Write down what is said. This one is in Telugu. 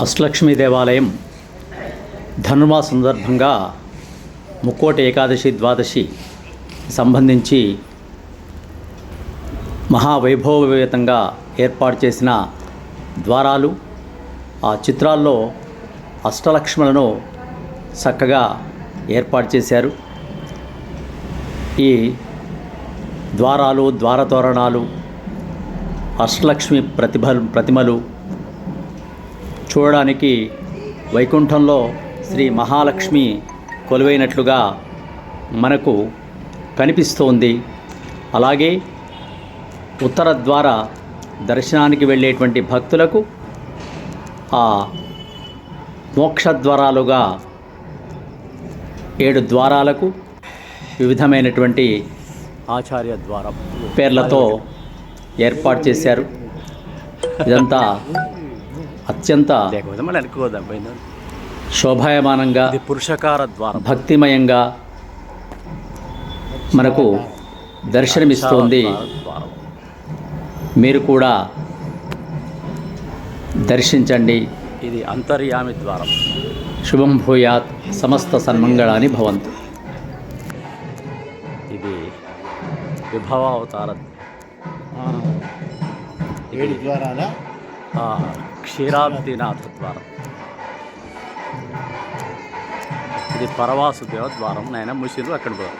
అష్టలక్ష్మి దేవాలయం ధనుర్మాస సందర్భంగా ముక్కోటి ఏకాదశి ద్వాదశి సంబంధించి మహావైభవయుతంగా ఏర్పాటు చేసిన ద్వారాలు ఆ చిత్రాల్లో అష్టలక్ష్ములను చక్కగా ఏర్పాటు చేశారు. ఈ ద్వారాలు ద్వారతోరణాలు అష్టలక్ష్మి ప్రతిభ ప్రతిమలు చూడడానికి వైకుంఠంలో శ్రీ మహాలక్ష్మి కొలువైనట్లుగా మనకు కనిపిస్తోంది. అలాగే ఉత్తర ద్వార దర్శనానికి వెళ్ళేటువంటి భక్తులకు ఆ మోక్షద్వారాలుగా ఏడు ద్వారాలకు వివిధమైనటువంటి ఆచార్య ద్వారం పేర్లతో ఏర్పాటు చేశారు. ఇదంతా అత్యంత శోభాయమానంగా ఇది పురుషకార ద్వారం. భక్తిమయంగా మనకు దర్శనమిస్తోంది. ద్వారం మీరు కూడా దర్శించండి. ఇది అంతర్యామి ద్వారం. శుభం భూయాత్ సమస్త సన్మంగళాని భవంతు. ఇది విభవ అవతార ఏడు ద్వారాల? ఆ, క్షీరాబ్దినాథ ద్వారం ఇది పరవాసుదేవ ద్వారం. నాయన ముసిరు అక్కడ పోదాం?